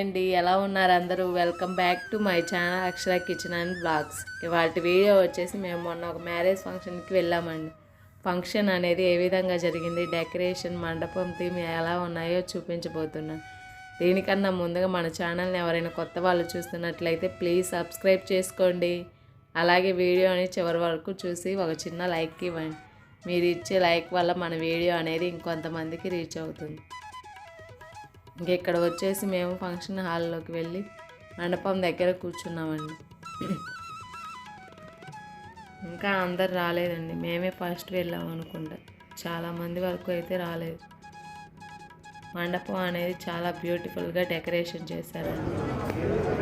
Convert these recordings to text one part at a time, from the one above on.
అండి. ఎలా ఉన్నారు అందరూ? Welcome back to my channel Akshara kitchen and blogs ఇవాటి వీడియో వచ్చేసి మేము మొన్న ఒక మ్యారేజ్ ఫంక్షన్కి వెళ్ళామండి. ఫంక్షన్ అనేది ఏ విధంగా జరిగింది? డెకరేషన్ మండపం థీమ్ ఎలా ఉన్నాయో చూపించబోతున్నాను దీనికన్నా ముందుగా మన ఛానల్ని ఎవరైనా కొత్త వాళ్ళు చూస్తున్నట్లయితే ప్లీజ్ సబ్స్క్రైబ్ చేసుకోండి. అలాగే వీడియోని చివరి వరకు చూసి ఒక చిన్న లైక్ ఇవ్వండి. మీరు ఇచ్చే లైక్ వల్ల మన వీడియో అనేది ఇంకొంతమందికి రీచ్ అవుతుంది. ఇంకా ఇక్కడ వచ్చేసి మేము ఫంక్షన్ హాల్లోకి వెళ్ళి మండపం దగ్గర కూర్చున్నామండి. ఇంకా అందరు రాలేదండి. మేమే ఫస్ట్ వెళ్ళాం అనుకుంటా. చాలామంది వరకు అయితే రాలేదు. మండపం అనేది చాలా బ్యూటిఫుల్గా డెకరేషన్ చేశారండి.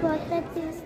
properties.